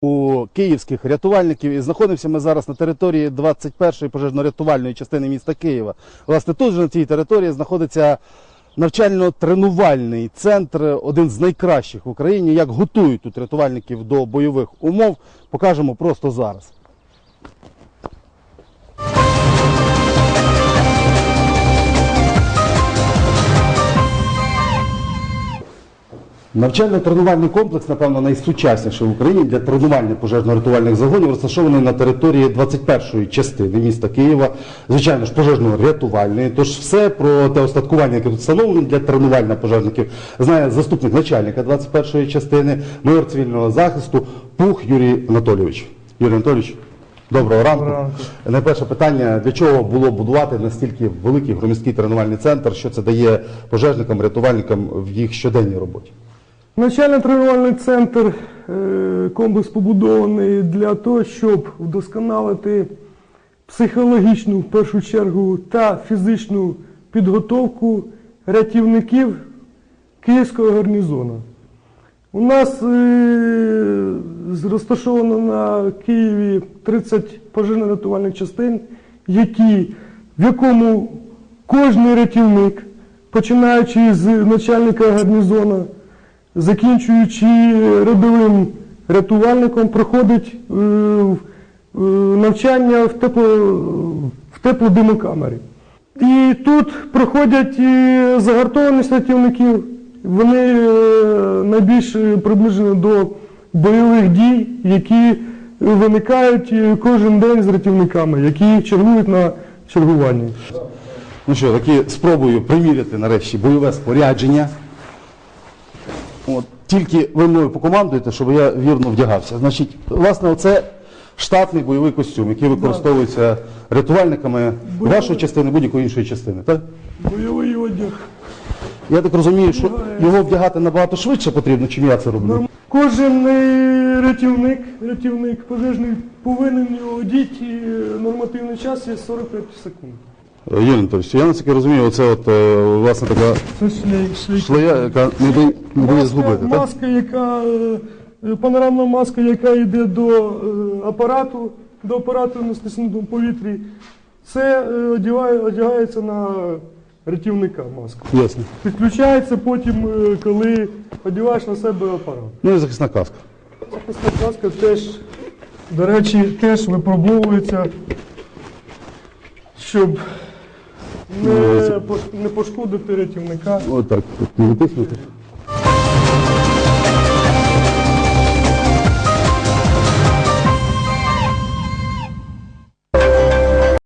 у київських рятувальників. І знаходимося ми зараз на території 21-ї пожежно-рятувальної частини міста Києва. Власне, тут же на цій території знаходиться навчально-тренувальний центр, один з найкращих в Україні. Як готують тут рятувальників до бойових умов, покажемо просто зараз. Навчально-тренувальний комплекс, напевно, найсучасніший в Україні для тренування пожежно-рятувальних загонів, розташований на території 21-ї частини міста Києва, звичайно ж, пожежно-рятувальної. Тож все про те остаткування, яке тут встановлено для тренування пожежників, знає заступник начальника 21-ї частини, майор цивільного захисту Пух Юрій Анатолійович. Юрій Анатолійович, доброго ранку. Доброго ранку. Найперше питання: для чого було будувати настільки великий громадський тренувальний центр? Що це дає пожежникам, рятувальникам в їх щоденній роботі? Навчально-тренувальний центр е, комплекс побудований для того, щоб вдосконалити психологічну в першу чергу та фізичну підготовку рятівників Київського гарнізону. У нас е, розташовано на Києві 30 пожежно-рятувальних частин, які, в якому кожний рятівник, починаючи з начальника гарнізону, закінчуючи рядовим рятувальником, проходить е, е, навчання в, тепло, в теплодимокамері. І тут проходять е, загартованість рятівників. Вони е, найбільш е, приближені до бойових дій, які виникають е, кожен день з рятівниками, які чергують на чергуванні. Ну що, таки спробую приміряти нарешті бойове спорядження. От, тільки ви мною покомандуєте, щоб я вірно вдягався. Значить, власне, оце штатний бойовий костюм, який використовується рятувальниками вашої частини, будь-якої іншої частини. Так? Бойовий одяг. Я так розумію, що його вдягати набагато швидше потрібно, чим я це роблю. Кожен е, рятівник, рятівник пожежний повинен його одіти нормативний час є 45 секунд. Юрій Анатолійович, я наскільки розумію, оце от, е, власне така Це шлея, яка не дає, не дає Маска, згубити. Так? маска, яка е, е, панорамна маска, яка йде до е, апарату, до апарату на стиснутому повітрі. Це е, одягає, одягається на рятівника маска. Ясно. Підключається потім, е, коли одягаєш на себе апарат. Ну і захисна каска. Захисна каска теж, до речі, теж випробовується, щоб не, не пошкодити рятівника. Отак, не витиснути.